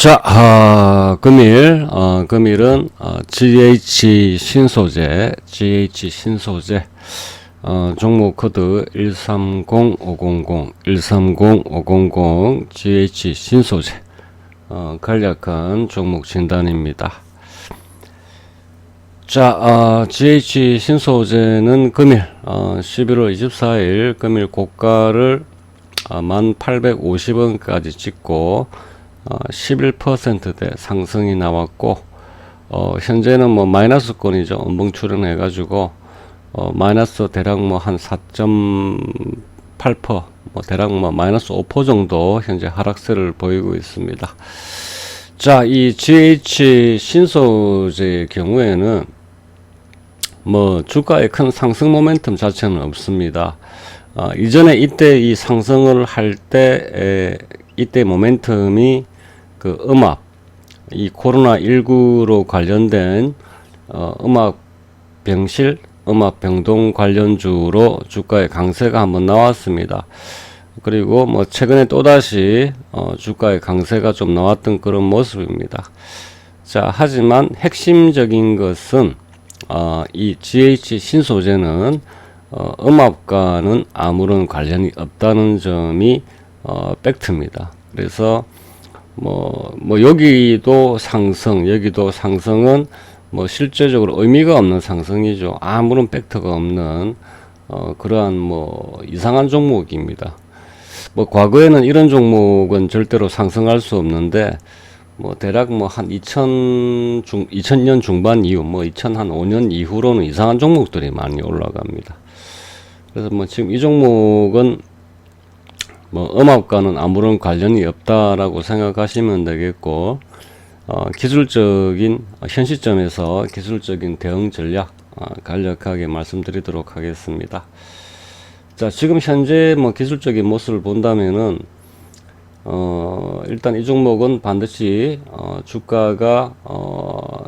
자, 아, 금일, 어, 금일은 어, GH 신소재, GH 신소재, 어, 종목 코드 130500, 130500, GH 신소재, 어, 간략한 종목 진단입니다. 자, 어, GH 신소재는 금일, 어, 11월 24일 금일 고가를 어, 1850원까지 찍고, 어, 11%대 상승이 나왔고 어, 현재는 뭐 마이너스권이죠. 음봉 출현해 가지고 어, 마이너스 대략 뭐 한 4.8%, 뭐 대략 뭐 마이너스 5% 정도 현재 하락세를 보이고 있습니다. 자, 이 GH 신소재의 경우에는 뭐 주가의 큰 상승 모멘텀 자체는 없습니다. 어, 이전에 이때 이 상승을 할 때 이때 모멘텀이 그 음악 이 코로나 19로 관련된 어, 음악 병실, 음악 병동 관련주로 주가의 강세가 한번 나왔습니다. 그리고 뭐 최근에 또다시 어, 주가의 강세가 좀 나왔던 그런 모습입니다. 자, 하지만 핵심적인 것은 어, 이 GH 신소재는 어, 음악과는 아무런 관련이 없다는 점이 어, 팩트입니다. 그래서 뭐, 뭐 여기도 상승, 여기도 상승은 뭐 실제적으로 의미가 없는 상승이죠. 아무런 팩트가 없는 어, 그러한 뭐 이상한 종목입니다. 뭐 과거에는 이런 종목은 절대로 상승할 수 없는데 뭐 대략 뭐 한 2000 중, 2000년 중반 이후 뭐 2005년 이후로는 이상한 종목들이 많이 올라갑니다. 그래서 뭐 지금 이 종목은 뭐 음악과는 아무런 관련이 없다라고 생각하시면 되겠고 어, 기술적인 어, 현 시점에서 기술적인 대응 전략 어, 간략하게 말씀드리도록 하겠습니다. 자 지금 현재 뭐 기술적인 모습을 본다면은 어, 일단 이 종목은 반드시 어, 주가가 어,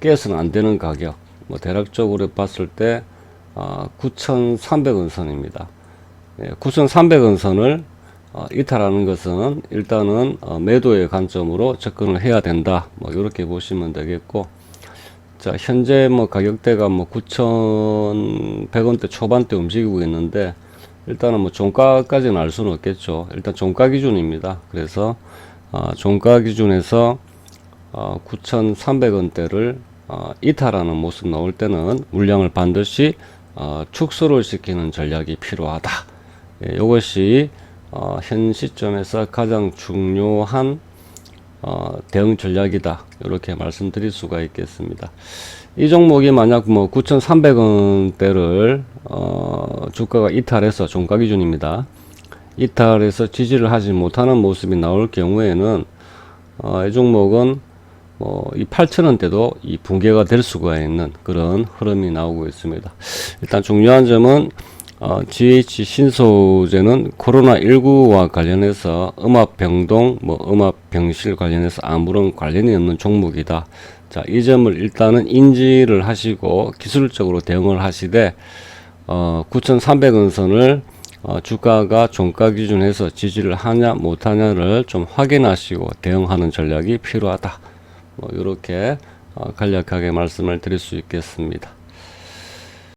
깨서는 안 되는 가격 뭐 대략적으로 봤을 때 어, 9,300원 선입니다. 예, 9,300원 선을 어, 이탈하는 것은 일단은 어, 매도의 관점으로 접근을 해야 된다. 뭐 이렇게 보시면 되겠고, 자 현재 뭐 가격대가 뭐 9,100원대 초반대 움직이고 있는데 일단은 뭐 종가까지는 알 수는 없겠죠. 일단 종가 기준입니다. 그래서 어, 종가 기준에서 어, 9,300원대를 어, 이탈하는 모습 나올 때는 물량을 반드시 어, 축소를 시키는 전략이 필요하다. 예, 이것이 어, 현 시점에서 가장 중요한 어, 대응 전략이다. 이렇게 말씀드릴 수가 있겠습니다. 이 종목이 만약 뭐 9,300원대를 어, 주가가 이탈해서 종가 기준입니다. 이탈해서 지지를 하지 못하는 모습이 나올 경우에는 어, 이 종목은 뭐이 8,000원대도 이 붕괴가 될 수가 있는 그런 흐름이 나오고 있습니다. 일단 중요한 점은 어, GH 신소재는 코로나19와 관련해서 음압병동, 뭐 음압병실 관련해서 아무런 관련이 없는 종목이다. 자, 이 점을 일단은 인지를 하시고 기술적으로 대응을 하시되, 어, 9,300원 선을 어, 주가가 종가 기준에서 지지를 하냐 못하냐를 좀 확인하시고 대응하는 전략이 필요하다. 뭐 이렇게 어, 간략하게 말씀을 드릴 수 있겠습니다.